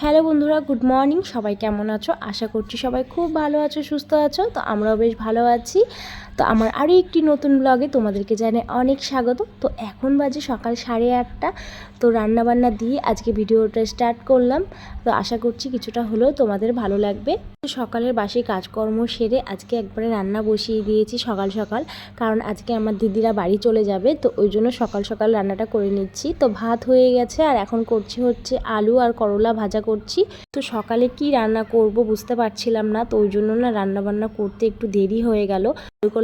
Hello বন্ধুরা, good morning. সবাই কেমন আছো? আশা করছি সবাই খুব ভালো আছো, সুস্থ আছো। তো আমরাও বেশ ভালো আছি। তো আমার আরও একটি নতুন ব্লগে তোমাদেরকে জানাই অনেক স্বাগত। তো এখন বাজে সকাল সাড়ে আটটা। তো রান্নাবান্না দিয়ে আজকে ভিডিওটা স্টার্ট করলাম। তো আশা করছি কিছুটা হলেও তোমাদের ভালো লাগবে। সকালের বাসি কাজকর্ম সেরে আজকে একবারে রান্না বসিয়ে দিয়েছি সকাল সকাল। কারণ আজকে আমার দিদিরা বাড়ি চলে যাবে, তো ওই জন্য সকাল সকাল রান্নাটা করে নিচ্ছি। তো ভাত হয়ে গেছে, আর এখন করছি হচ্ছে আলু আর করলা ভাজা করছি। তো সকালে কি রান্না করব বুঝতে পারছিলাম না, তো ওই জন্য না রান্না বান্না করতে একটু দেরি হয়ে গেল।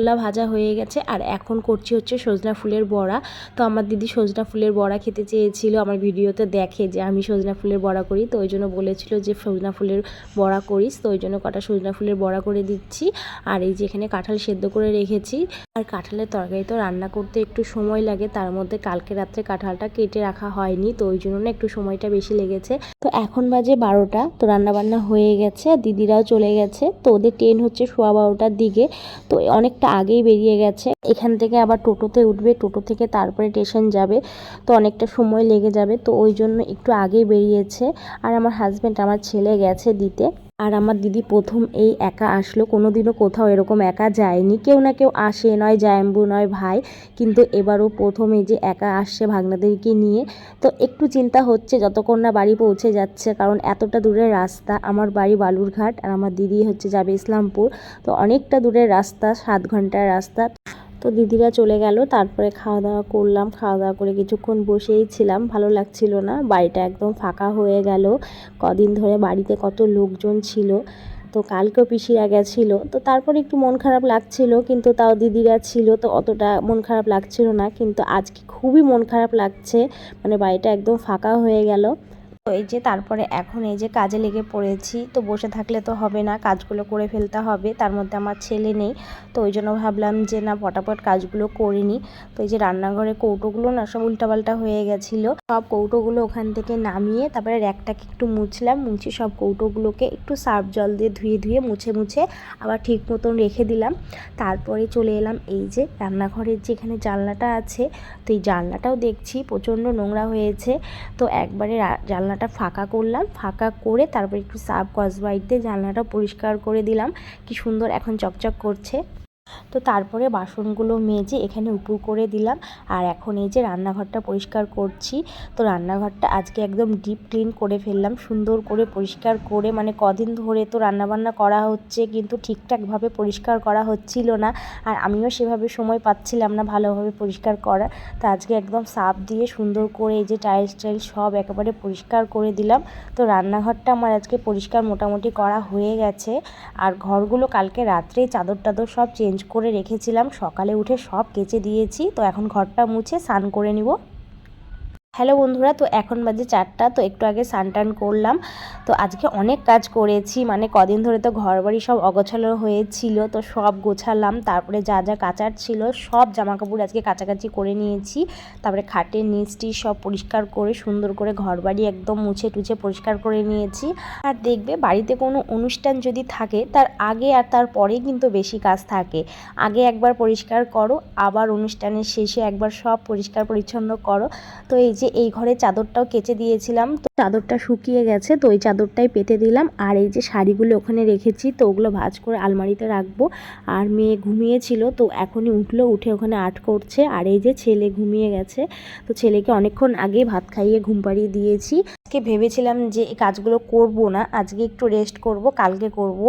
করলা ভাজা হয়ে গেছে আর এখন করছি হচ্ছে সজনা ফুলের বড়া। তো আমার দিদি সজনা ফুলের বড়া খেতে চেয়েছিল, আমার ভিডিওতে দেখে যে আমি সজনা ফুলের বড়া করি। তো ওই জন্য বলেছিল যে সজনা ফুলের বড়া করিস, তো ওই জন্য কটা সজনা ফুলের বড়া করে দিচ্ছি। আর এই যে এখানে কাঁঠাল সেদ্ধ করে রেখেছি। আর কাঁঠালের তরকারি তো রান্না করতে একটু সময় লাগে, তার মধ্যে কালকে রাত্রে কাঁঠালটা কেটে রাখা হয়নি, তো ওই জন্য না একটু সময়টা বেশি লেগেছে। তো এখন বাজে বারোটা, তো রান্নাবান্না হয়ে গেছে, আর দিদিরাও চলে গেছে। তো ওদের ট্রেন হচ্ছে সোয়া বারোটার দিকে, তো অনেকটা আগেই বেরিয়ে গেছে। এখান থেকে আবার টোটোতে উঠবে। টোটো থেকে তারপরে স্টেশন যাবে। তো অনেকটা সময় লেগে যাবে। তো ওই জন্য একটু আগেই বেরিয়েছে। আর আমার হাজব্যান্ড আমার ছেলে গেছে দিতে। আর আমার দিদি প্রথম এই একা আসলো কোনো দিনও কোথাও এরকম একা যায়নি। কেউ না কেউ আসে, নয় জায়ম্বু, নয় ভাই, কিন্তু এবারও প্রথম এই যে একা আসছে ভাগনাদেরকে নিয়ে। তো একটু চিন্তা হচ্ছে যতক্ষণ না বাড়ি পৌঁছে যাচ্ছে, কারণ এতটা দূরের রাস্তা আমার বাড়ি বালুরঘাট আর আমার দিদি হচ্ছে যাবে ইসলামপুর। তো অনেকটা দূরের রাস্তা, সাত ঘণ্টার রাস্তা। তো দিদিরা চলে গেল, তারপরে খাওয়া দাওয়া করলাম। খাওয়া দাওয়া করে কিছুক্ষণ বসেই ছিলাম, ভালো লাগছিল না। বাড়িটা একদম ফাঁকা হয়ে গেল। কদিন ধরে বাড়িতে কত লোকজন ছিল। তো কালকেও পিসিরা গেছিল। তো তারপরে একটু মন খারাপ লাগছিল, কিন্তু তাও দিদিরা ছিল, তো অতটা মন খারাপ লাগছিল না। কিন্তু আজকে খুবই মন খারাপ লাগছে। মানে বাড়িটা একদম ফাঁকা হয়ে গেল। তো এই যে তারপরে এখন এই যে কাজে লেগে পড়েছি, তো বসে থাকলে তো হবে না, কাজগুলো করে ফেলতে হবে, তার মধ্যে আমার ছেলে নেই, তো ওই জন্য ভাবলাম যে না পটাপট কাজগুলো করে নিই। তো এই যে রান্নাঘরে কৌটোগুলো না সব উল্টাপাল্টা হয়ে গেছিল, সব কৌটোগুলো ওখান থেকে নামিয়ে তারপরে র্যাকটাকে একটু মুছলাম, মুছে সব কৌটোগুলোকে একটু সার্ফ জল দিয়ে ধুয়ে ধুয়ে মুছে মুছে আবার ঠিক মতন রেখে দিলাম। তারপরে চলে এলাম এই যে রান্নাঘরের যেখানে জানলাটা আছে, তো এই জানলাটাও দেখছি, প্রচণ্ড নোংরা হয়েছে, তো একবারে রা- জানলাটা ফাঁকা করলাম, ফাঁকা করে তারপর একটু সার্ফ কসবাইট দিয়ে জানলাটা পরিষ্কার করে দিলাম। কি সুন্দর এখন চকচক করছে। তো তারপরে বাসনগুলো মেজে এখানে উপুর করে দিলাম। আর এখন এই যে রান্নাঘরটা পরিষ্কার করছি, তো রান্নাঘরটা আজকে একদম ডিপ ক্লিন করে ফেললাম। সুন্দর করে পরিষ্কার করে মানে কদিন ধরে তো রান্নাবান্না করা হচ্ছে, কিন্তু ঠিকঠাকভাবে পরিষ্কার করা হচ্ছিল না। আর আমিও সেভাবে সময় পাচ্ছিলাম না ভালোভাবে পরিষ্কার করা তো আজকে একদম সাপ দিয়ে সুন্দর করে এই যে টাইলস টাইলস সব একেবারে পরিষ্কার করে দিলাম। তো রান্নাঘরটা আমার আজকে পরিষ্কার মোটামুটি করা হয়ে গেছে। আর ঘরগুলো কালকে রাত্রেই চাদর টাদর সব চেঞ্জ করে রেখেছিলাম। সকালে উঠে সব কেচে দিয়েছি। তো এখন ঘরটা মুছে স্নান করে নিব। হ্যালো বন্ধুরা, তো এখন বাজে চারটা, তো একটু আগে স্নান টান করলাম। তো আজকে অনেক কাজ করেছি মানে কদিন ধরে তো ঘর বাড়ি সব অগোছালো হয়েছিল, তো সব গোছালাম। তারপরে যা যা কাচার ছিল, সব জামা কাপড় আজকে কাচাকাচি করে নিয়েছি। তারপরে খাটের নিচটি সব পরিষ্কার করে, সুন্দর করে ঘর বাড়ি একদম মুছে টুছে পরিষ্কার করে নিয়েছি। আর দেখবে, বাড়িতে কোনো অনুষ্ঠান যদি থাকে, তার আগে আর তার পরে কিন্তু বেশি কাজ থাকে। আগে একবার পরিষ্কার করো, আবার অনুষ্ঠানের শেষে একবার সব পরিষ্কার পরিচ্ছন্ন করো। তো এই যে এই ঘরে চাদরটাও কেচে দিয়েছিলাম। তো চাদরটা শুকিয়ে গেছে, তো ওই চাদরটাই পেতে দিলাম। আর এই যে শাড়িগুলো ওখানে রেখেছি, তো ওগুলো ভাজ করে আলমারিতে রাখব। আর মেয়ে ঘুমিয়েছিল, তো এখনই উঠল, উঠে ওখানে আর্ট করছে। আর এই যে ছেলে ঘুমিয়ে গেছে, তো ছেলেকে অনেকক্ষণ আগে ভাত খাইয়ে ঘুম পাড়িয়ে দিয়েছি। আজকে ভেবেছিলাম যে এই কাজগুলো করব না, আজকে একটু রেস্ট করব, কালকে করব।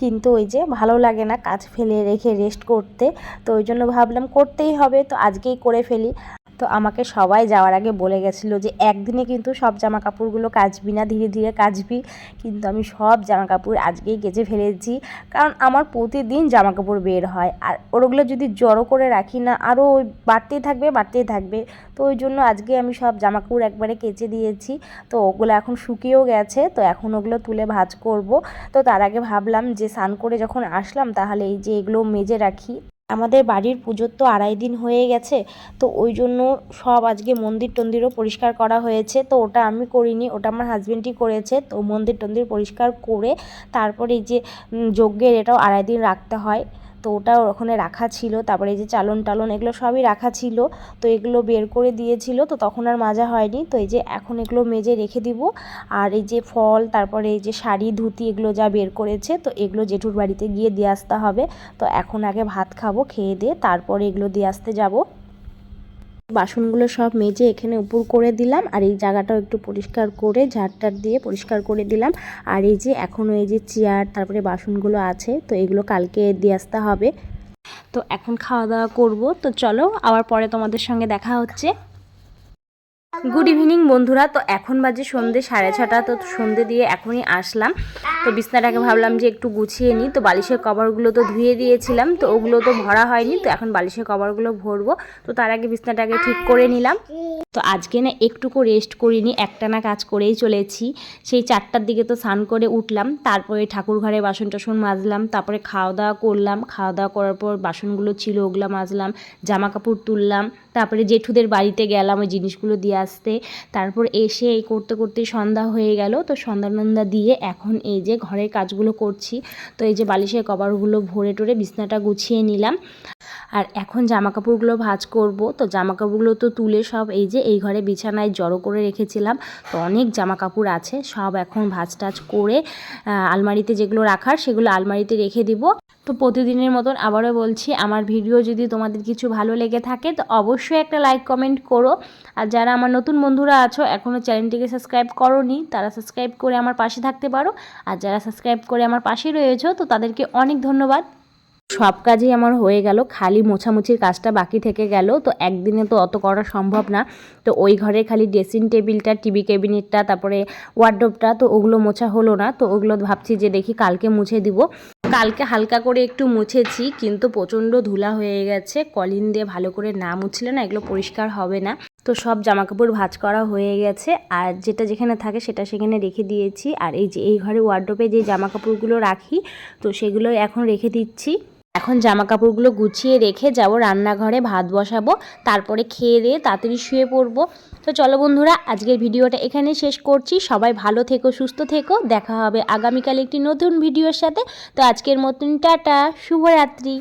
কিন্তু ওই যে ভালো লাগে না কাজ ফেলে রেখে রেস্ট করতে, তো ওই জন্য ভাবলাম করতেই হবে, তো আজকেই করে ফেলি। তো আমাকে সবাই যাওয়ার আগে বলে গেছিল যে, একদিনে কিন্তু সব জামা কাপড়গুলো কাচবি না, ধীরে ধীরে কাচবি। কিন্তু আমি সব জামা কাপড় আজকেই কেচে ফেলেছি, কারণ আমার প্রতিদিন জামা কাপড় বের হয়। আর ওগুলো যদি জড়ো করে রাখি না, আরও ওই বাড়তেই থাকবে বাড়তেই থাকবে। তো ওই জন্য আজকে আমি সব জামা কাপড় একবারে কেচে দিয়েছি। তো ওগুলো এখন শুকিয়েও গেছে, তো এখন ওগুলো তুলে ভাজ করব। তো তার আগে ভাবলাম যে, স্নান করে যখন আসলাম, তাহলে এই যে এগুলো মেজে রাখি। আমাদের বাড়ির পুজোর তো আড়াই দিন হয়ে গেছে, তো ওই জন্য সব আজকে মন্দির টন্দিরও পরিষ্কার করা হয়েছে, তো ওটা আমি করিনি, ওটা আমার হাজব্যান্ডই করেছে, তো মন্দির টন্দির পরিষ্কার করে তারপরে এই যে যজ্ঞের এটাও আড়াই দিন রাখতে হয়। তো ওটা ওখানে রাখা ছিল। তারপরে এই যে চালন টালন এগুলো সবই রাখা ছিল। তো এগুলো বের করে দিয়েছিল। তো তখন আর মাজা হয়নি। তো এই যে এখন এগুলো মেজে রেখে দিব। আর এই যে ফল, তারপরে এই যে শাড়ি, ধুতি এগুলো যা বের করেছে, তো এগুলো জেঠুর বাড়িতে গিয়ে দিয়ে আসতে হবে। তো এখন আগে ভাত খাব, খেয়ে দিয়ে তারপরে এগুলো দিয়ে আসতে যাব। বাসনগুলো সব মেজে এখানে উপর করে দিলাম আর এই জায়গাটাও একটু পরিষ্কার করে ঝাড়টার দিয়ে পরিষ্কার করে দিলাম। আর এই যে এখনও এই যে চেয়ার, তারপরে বাসনগুলো আছে, তো এগুলো কালকে দিয়ে আসতে হবে। তো এখন খাওয়া দাওয়া করব। তো চলো আবার পরে তোমাদের সঙ্গে দেখা হচ্ছে। গুড ইভিনিং বন্ধুরা। তো এখন বাজে সন্ধে, সাড়ে ছটা। তো সন্ধে দিয়ে এখনই আসলাম। তো বিছনাটাকে ভাবলাম যে একটু গুছিয়ে নিই। তো বালিশের কভারগুলো তো ধুয়ে দিয়েছিলাম। তো ওগুলো তো ভরা হয়নি। তো এখন বালিশের কভারগুলো ভরবো। তো তার আগে বিছনাটাকে ঠিক করে নিলাম। তো আজকে না একটুকু রেস্ট করিনি, একটানা কাজ করেই চলেছি। সেই চারটার দিকে তো স্নান করে উঠলাম, তারপরে ঠাকুর ঘরে বাসন টাসন মাজলাম, তারপরে খাওয়া দাওয়া করলাম। খাওয়া দাওয়া করার পর বাসনগুলো ছিল, ওগুলো মাজলাম জামা কাপড় তুললাম, তারপরে জেঠুদের বাড়িতে গেলাম ওই জিনিসগুলো দিয়ে আসতে। তারপর এসে এই করতে করতে সন্ধ্যা হয়ে গেল, তো সন্ধ্যা নন্দা দিয়ে এখন এই যে ঘরের কাজগুলো করছি, তো এই যে বালিশের কভারগুলো ভরে টরে বিছনাটা গুছিয়ে নিলাম। আর এখন জামা কাপড়গুলো ভাঁজ করব। তো জামা কাপড়গুলো তো তুলে সব এই যে এই ঘরে বিছানায় জড়ো করে রেখেছিলাম। তো অনেক জামা কাপড় আছে, সব এখন ভাঁজ টাজ করে আলমারিতে যেগুলো রাখার সেগুলো আলমারিতে রেখে দিব। তো প্রতিদিনের মতন আবারও বলছি, আমার ভিডিও যদি তোমাদের কিছু ভালো লেগে থাকে, তো অবশ্যই একটা লাইক, কমেন্ট করো। আর যারা আমার নতুন বন্ধুরা আছো এখনও চ্যানেলটিকে সাবস্ক্রাইব করোনি, তারা সাবস্ক্রাইব করে আমার পাশে থাকতে পারো। আর যারা সাবস্ক্রাইব করে আমার পাশে রয়েছো, তো তাদেরকে অনেক ধন্যবাদ। সব কাজই আমার হয়ে গেল, খালি মোছামুছির কাজটা বাকি থেকে গেল, তো একদিনে তো অত করা সম্ভব না। তো ওই ঘরে খালি ড্রেসিং টেবিলটা টিভি ক্যাবিনেটটা তারপরে ওয়ার্ডরোবটা তো ওগুলো মোছা হলো না। তো ওগুলো ভাবছি যে দেখি কালকে মুছে দিব। কালকে হালকা করে একটু মুছেছি, কিন্তু প্রচণ্ড ধুলা হয়ে গেছে। কলিন দিয়ে ভালো করে না মুছলে না এগুলো পরিষ্কার হবে না। তো সব জামাকাপড় ভাঁজ করা হয়ে গেছে, আর যেটা যেখানে থাকে সেটা সেখানে রেখে দিয়েছি। আর এই যে এই ঘরে ওয়ার্ড্রোপে যে জামাকাপড়গুলো রাখি, তো সেগুলো এখন রেখে দিচ্ছি। এখন জামা কাপড়গুলো গুছিয়ে রেখে যাব, রান্নাঘরে ভাত বসাবো, তারপরে খেয়ে দিয়ে তাড়াতাড়ি শুয়ে পড়ব। তো চলো বন্ধুরা, আজকের ভিডিওটা এখানে শেষ করছি। সবাই ভালো থেকো, সুস্থ থেকো। দেখা হবে আগামীকাল একটি নতুন ভিডিওর সাথে। তো আজকের মতন টাটা, শুভরাত্রি।